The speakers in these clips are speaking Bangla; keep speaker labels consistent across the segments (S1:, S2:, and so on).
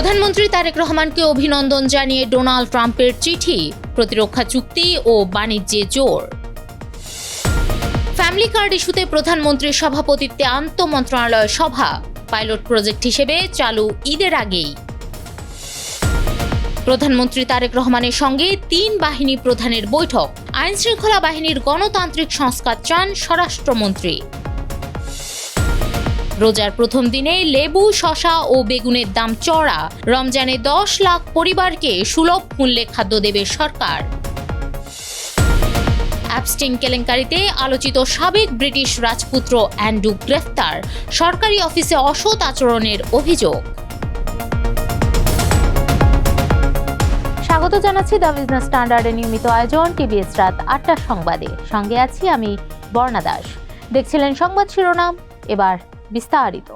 S1: প্রধানমন্ত্রী তারেক রহমানকে অভিনন্দন জানিয়ে ডোনাল্ড ট্রাম্পের চিঠি, প্রতিরক্ষা চুক্তি ও বাণিজ্যে জোর। ফ্যামিলি কার্ড ইস্যুতে প্রধানমন্ত্রীর সভাপতিত্বে আন্তঃ মন্ত্রণালয় সভা, পাইলট প্রজেক্ট হিসেবে চালু ঈদের আগেই। প্রধানমন্ত্রী তারেক রহমানের সঙ্গে তিন বাহিনী প্রধানের বৈঠক, আইনশৃঙ্খলা বাহিনীর গণতান্ত্রিক সংস্কার চান স্বরাষ্ট্রমন্ত্রী। রোজার প্রথম দিনে লেবু শশা ও বেগুনের দাম চড়া। রমজানে দশ লাখ পরিবারকে সুলভ মূল্যে খাদ্য দেবে সরকার। অ্যাপস্টিং কেলেঙ্কারিতে আলোচিত সাবেক ব্রিটিশ রাজপুত্র অ্যান্ডু গ্রেফতার, সরকারি অফিসে অসৎ আচরণের অভিযোগ। স্বাগত জানাচ্ছি দ্য বিজনেস স্ট্যান্ডার্ডের নিয়মিত আয়োজন, টিভিএস রাত আটটার সংবাদে। সঙ্গে আছি আমি বর্ণা দাস। দেখছিলেন সংবাদ শিরোনাম, এবার বিস্তারিত।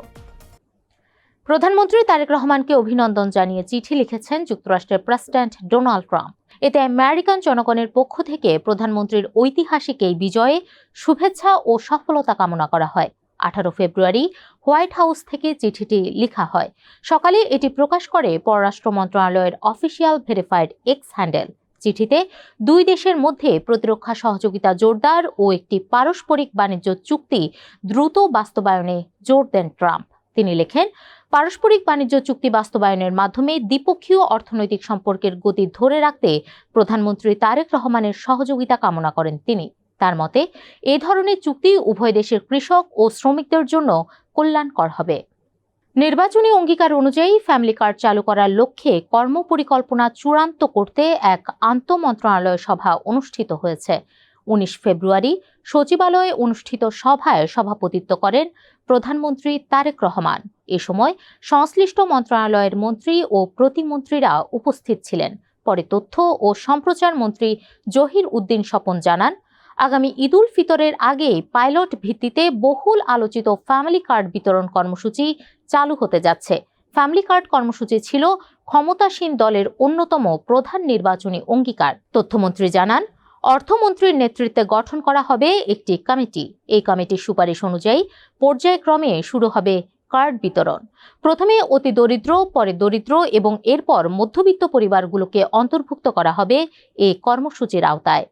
S1: প্রধানমন্ত্রী তারেক রহমানকে অভিনন্দন জানিয়ে চিঠি লিখেছেন যুক্তরাষ্ট্রের প্রেসিডেন্ট ডোনাল্ড ট্রাম্প। এতে আমেরিকান জনগণের পক্ষ থেকে প্রধানমন্ত্রীর ঐতিহাসিক এই বিজয়ে শুভেচ্ছা ও সফলতা কামনা করা হয়। আঠারো ফেব্রুয়ারি হোয়াইট হাউস থেকে চিঠিটি লিখা হয়। সকালে এটি প্রকাশ করে পররাষ্ট্র মন্ত্রণালয়ের অফিসিয়াল ভেরিফাইড এক্স হ্যান্ডেল। চিঠিতে, দুই দেশের মধ্যে প্রতিরক্ষা সহযোগিতা জোরদার ও একটি পারস্পরিক বাণিজ্য চুক্তি দ্রুত বাস্তবায়নে জোর দেন ট্রাম্প। তিনি লেখেন, পারস্পরিক বাণিজ্য চুক্তি বাস্তবায়নের মাধ্যমে দ্বিপক্ষীয় অর্থনৈতিক সম্পর্কের গতি ধরে রাখতে প্রধানমন্ত্রী তারেক রহমানের সহযোগিতা কামনা করেন তিনি। তার মতে, এ ধরনের চুক্তি উভয় দেশের কৃষক ও শ্রমিকদের জন্য কল্যাণকর হবে। নির্বাচনী অঙ্গীকার অনুযায়ী ফ্যামিলি কার্ড চালু করার লক্ষ্যে কর্মপরিকল্পনা চূড়ান্ত করতে এক আন্তঃমন্ত্রণালয় সভা অনুষ্ঠিত হয়েছে। উনিশ ফেব্রুয়ারি সচিবালয়ে অনুষ্ঠিত সভায় সভাপতিত্ব করেন প্রধানমন্ত্রী তারেক রহমান। এ সময় সংশ্লিষ্ট মন্ত্রণালয়ের মন্ত্রী ও প্রতিমন্ত্রীরা উপস্থিত ছিলেন। পরে তথ্য ও সম্প্রচার মন্ত্রী জহির উদ্দিন স্বপন জানান আগামী ঈদুল ফিতরের আগে পাইলট ভিত্তিতে বহুল আলোচিত ফ্যামিলি কার্ড বিতরণ কর্মসূচি চালু হতে যাচ্ছে। ফ্যামিলি কার্ড কর্মসূচি ছিল ক্ষমতাসীন দলের অন্যতম প্রধান নির্বাচনী অঙ্গীকার। তথ্যমন্ত্রী জানান, অর্থমন্ত্রীর নেতৃত্বে গঠন করা হবে একটি কমিটি। এই কমিটির সুপারিশ অনুযায়ী পর্যায়ক্রমে শুরু হবে কার্ড বিতরণ। প্রথমে অতি দরিদ্র, পরে দরিদ্র এবং এরপর মধ্যবিত্ত পরিবারগুলোকে অন্তর্ভুক্ত করা হবে এই কর্মসূচির আওতায়।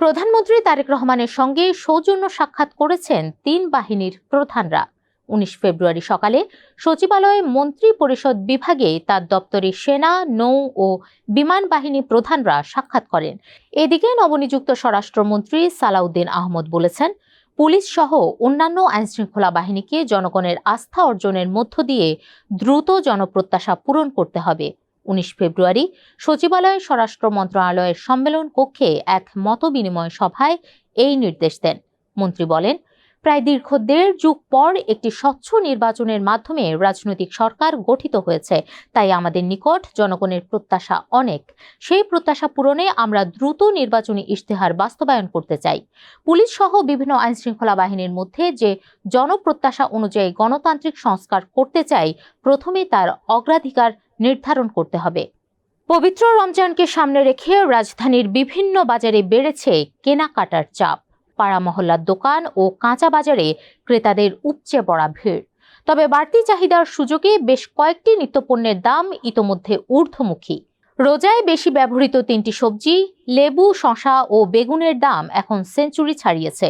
S1: প্রধানমন্ত্রী তারেক রহমানের সঙ্গে সৌজন্য সাক্ষাৎ করেছেন তিন বাহিনীর প্রধানরা। উনিশ ফেব্রুয়ারি সকালে সচিবালয়ে মন্ত্রী পরিষদ বিভাগে তার দপ্তরে সেনা, নৌ ও বিমান বাহিনী প্রধানরা সাক্ষাৎ করেন। এদিকে নবনিযুক্ত স্বরাষ্ট্রমন্ত্রী সালাউদ্দিন আহমদ বলেছেন, পুলিশ সহ অন্যান্য আইনশৃঙ্খলা বাহিনীকে জনগণের আস্থা অর্জনের মধ্য দিয়ে দ্রুত জনপ্রত্যাশা পূরণ করতে হবে। উনিশ ফেব্রুয়ারি সচিবালয় স্বরাষ্ট্র মন্ত্রণালয়ের সম্মেলন কক্ষে এক মতবিনিময় সভায় এই নির্দেশ দেন। মন্ত্রী বলেন, প্রায় দীর্ঘ দেড় যুগ পর একটি স্বচ্ছ নির্বাচনের মাধ্যমে রাজনৈতিক সরকার গঠিত হয়েছে, তাই আমাদের নিকট জনগণের প্রত্যাশা অনেক। সেই প্রত্যাশা পূরণে আমরা দ্রুত নির্বাচনী ইশতেহার বাস্তবায়ন করতে চাই। পুলিশ সহ বিভিন্ন আইনশৃঙ্খলা বাহিনীর মধ্যে যে জনপ্রত্যাশা অনুযায়ী গণতান্ত্রিক সংস্কার করতে চাই, প্রথমে তার অগ্রাধিকার নির্ধারণ করতে হবে। পবিত্র রমজানকে সামনে রেখে রাজধানীর বিভিন্ন বাজারে বেড়েছে কেনাকাটার চাপ। পাড়া মহল্লার দোকান ও কাঁচা বাজারে ক্রেতাদের উপচে পড়া ভিড়। তবে বাড়তি চাহিদার সুযোগে বেশ কয়েকটি নিত্যপণ্যের দাম ইতোমধ্যে ঊর্ধ্বমুখী। রোজায় বেশি ব্যবহৃত তিনটি সবজি, লেবু শশা ও বেগুনের দাম এখন সেঞ্চুরি ছাড়িয়েছে।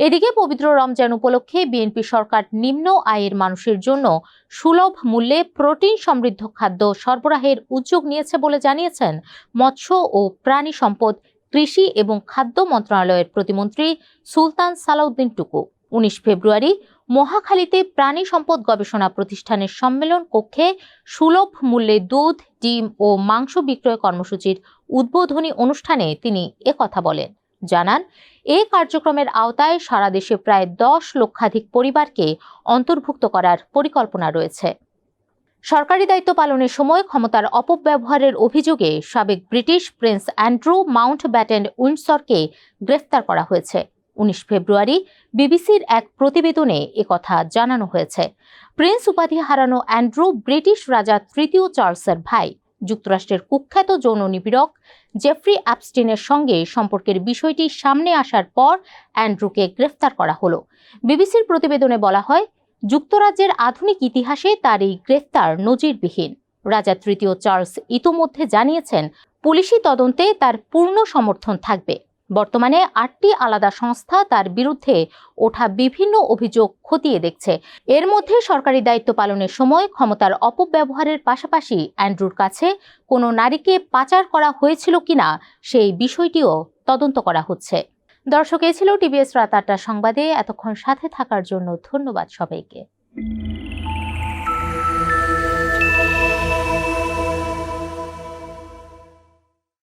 S1: এদিকে পবিত্র রমজান উপলক্ষে বিএনপি সরকার নিম্ন আয়ের মানুষের জন্য সুলভ মূল্যে প্রোটিন সমৃদ্ধ খাদ্য সরবরাহের উদ্যোগ নিয়েছে বলে জানিয়েছেন মৎস্য ও প্রাণী সম্পদ, কৃষি এবং খাদ্য মন্ত্রণালয়ের প্রতিমন্ত্রী সুলতান সালাউদ্দিন টুকু। উনিশ ফেব্রুয়ারি মহাখালীতে প্রাণী সম্পদ গবেষণা প্রতিষ্ঠানের সম্মেলন কক্ষে সুলভ মূল্যে দুধ, ডিম ও মাংস বিক্রয় কর্মসূচির উদ্বোধনী অনুষ্ঠানে তিনি একথা বলেন। জানান, এ কার্যক্রমের আওতায় সারা দেশে প্রায় দশ লক্ষাধিক পরিবারকে অন্তর্ভুক্ত করার পরিকল্পনা রয়েছে। সরকারি দায়িত্ব পালনের সময় ক্ষমতার অপব্যবহারের অভিযোগে সাবেক British prince Andrew Mountbatten উইন্ডসরকে গ্রেফতার করা হয়েছে। উনিশ ফেব্রুয়ারি বিবিসির এক প্রতিবেদনে একথা জানানো হয়েছে। প্রিন্স উপাধি হারানো অ্যান্ড্রু, ব্রিটিশ রাজা তৃতীয় চার্লসের ভাই, যুক্তরাষ্ট্রের কুখ্যাত যৌন নিপীড়ক জেফ্রি অ্যাপস্টিনের সঙ্গে সম্পর্কের বিষয়টি সামনে আসার পর অ্যান্ড্রুকে গ্রেফতার করা হলো। বিবিসির প্রতিবেদনে বলা হয়, যুক্তরাজ্যের আধুনিক ইতিহাসে তার এই গ্রেফতার নজিরবিহীন। রাজা তৃতীয় চার্লস ইতোমধ্যে জানিয়েছেন, পুলিশি তদন্তে তার পূর্ণ সমর্থন থাকবে। বর্তমানে আটটি আলাদা সংস্থা তার বিরুদ্ধে ওঠা বিভিন্ন অভিযোগ খতিয়ে দেখছে। এর মধ্যে সরকারি দায়িত্ব পালনের সময় ক্ষমতার অপব্যবহারের পাশাপাশি অ্যান্ড্রুর কাছে কোনো নারীকে পাচার করা হয়েছিল কিনা সেই বিষয়টিও তদন্ত করা হচ্ছে। দর্শক, এ ছিল টিভিএস রাত আটটা সংবাদে। এতক্ষণ সাথে থাকার জন্য ধন্যবাদ সবাইকে।